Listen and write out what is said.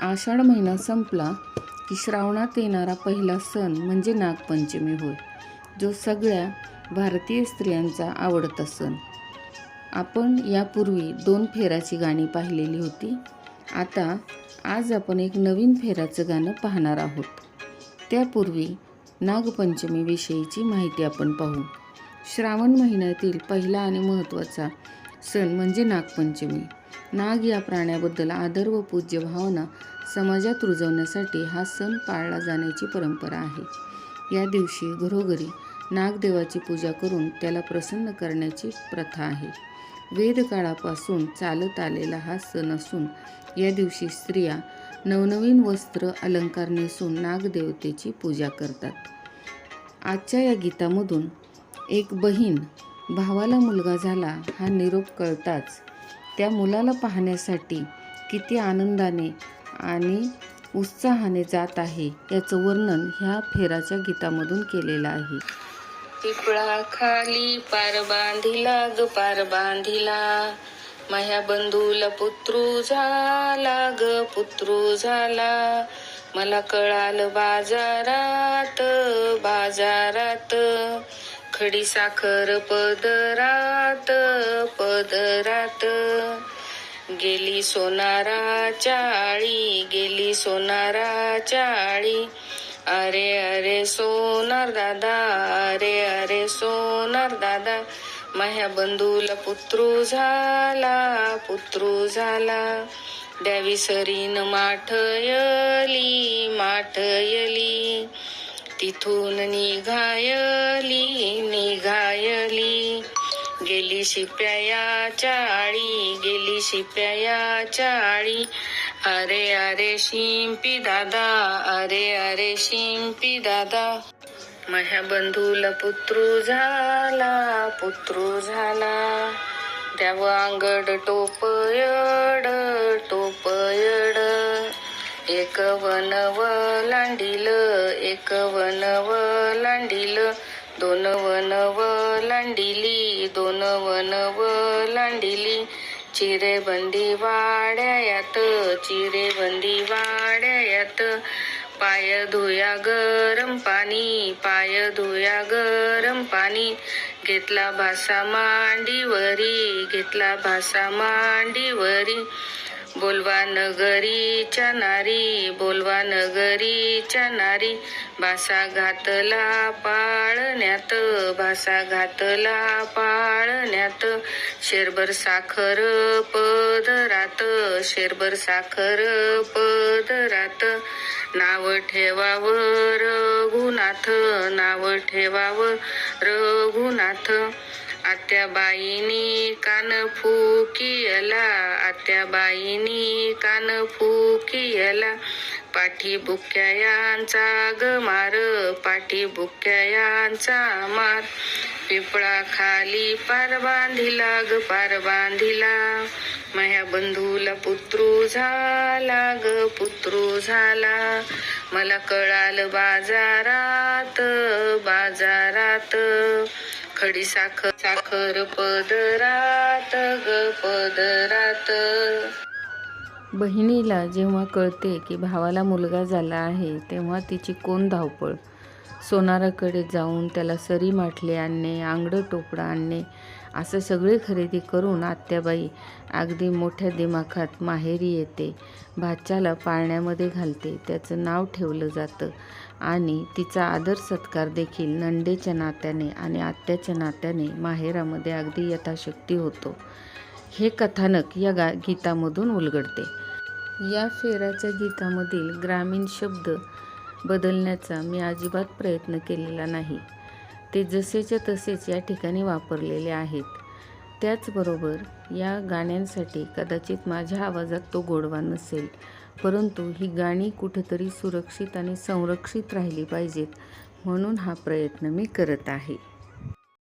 आषाढ महिना संपला की श्रावणात येणारा पहिला सण म्हणजे नागपंचमी होय जो सगळ्या भारतीय स्त्रियांचा आवडता सण. आपण यापूर्वी दोन फेराची गाणी पाहिलेली होती. आता आज आपण एक नवीन फेराचं गाणं पाहणार आहोत. त्यापूर्वी नागपंचमीविषयीची माहिती आपण पाहू. श्रावण महिन्यातील पहिला आणि महत्त्वाचा सण म्हणजे नागपंचमी. नाग या प्राण्याबद्दल आदर व पूज्य भावना समाजात रुजवण्यासाठी हा सण पाळला जाण्याची परंपरा आहे. या दिवशी घरोघरी नागदेवाची पूजा करून त्याला प्रसन्न करण्याची प्रथा आहे. वेदकाळापासून चालत आलेला हा सण असून या दिवशी स्त्रिया नवनवीन वस्त्र अलंकार नेसून नागदेवतेची पूजा करतात. आजच्या या गीतामधून एक बहीण भावाला मुलगा झाला हा निरोप कळताच त्या मुलाला पाहण्यासाठी किती आनंदाने आणि उत्साहाने जात आहे याचं वर्णन ह्या फेराच्या गीतामधून केलेलं आहे. पिपळा खाली पार बांधिला ग पार बांधिला. माया बंधूला पुत्रू झाला ग पुत्रू झाला. मला कळाल बाजारात बाजारात. खडी साखर पदरात पदरात. गेली सोनारा चाळी गेली सोनारा चाळी. अरे अरे सोनार दादा अरे अरे सोनार दादा. माझ्या बंधूला पुत्रू झाला पुत्रू झाला. द्यावी सरीन माठयली माठयली तिथून निघायली निघायली. गेली शिप्याया चाळी गेली शिप्याया चाळी अरे अरे शिंपी दादा अरे अरे शिंपी दादा. माझ्या बंधूला पुत्रू झाला पुत्रू झाला. द्याव अंगड टोपयड टोपयड एक वनव लांडील एक वनव लांडील दोन वनव लांडिली दोन वनव लांडिली. चिरेबंदी वाड्यात चिरेबंदी वाड्यात. पाय धुया गरम पाणी पाय धुया गरम पाणी. घेतला भासा मांडीवरी घेतला भासा मांडीवरी. बोलवा नगरीच्या नारी बोलवा नगरीच्या नारी. भासा घातला पाळण्यात भासा घातला पाळण्यात. शेरभर साखर पदरात शेरभर साखर पदरात. नाव ठेवावं रघुनाथ नाव ठेवावं रघुनाथ. आत्याबाईनी कान फुकियला आत्याबाईनी कान फुकियला. पाठी बुक्यायांचा ग मार पाठी बुक्यायांचा मार. पिपळा खाली पार बांधिला ग पार बांधिला. माया बंधूला पुत्रू झाला ग पुत्रू झाला. मला कळाल बाजारात बाजारात. खडी साखर साखर पदरात ग पदरात. बहिणीला जेव्हा कळते की भावाला मुलगा झाला आहे तेव्हा तिची कोण धावपळ? सोनाराकडे जाऊन त्याला सरी माठले आणणे आंगडं टोपडं आणणे असं सगळे खरेदी करून आत्याबाई अगदी मोठ्या दिमाखात माहेरी येते. भाच्याला पाळण्यामध्ये घालते. त्याचं नाव ठेवलं जातं. आणि तिचा आदर सत्कार देखील नंडेच्या नात्याने आणि आत्याच्या नात्याने माहेरामध्ये अगदी यथाशक्ती होतो. हे कथानक या गा गीतामधून उलगडते. या फेराच्या गीतामधील ग्रामीण शब्द बदलण्याचा मी अजिबात प्रयत्न केलेला नाही. ते जसेच्या तसेच या ठिकाणी वापरलेले आहेत. त्याचबरोबर या गाण्यांसाठी कदाचित माझ्या आवाजात तो गोडवा नसेल. परंतु ही गाणी कुठंतरी सुरक्षित आणि संरक्षित राहिली पाहिजेत म्हणून हा प्रयत्न मी करत आहे.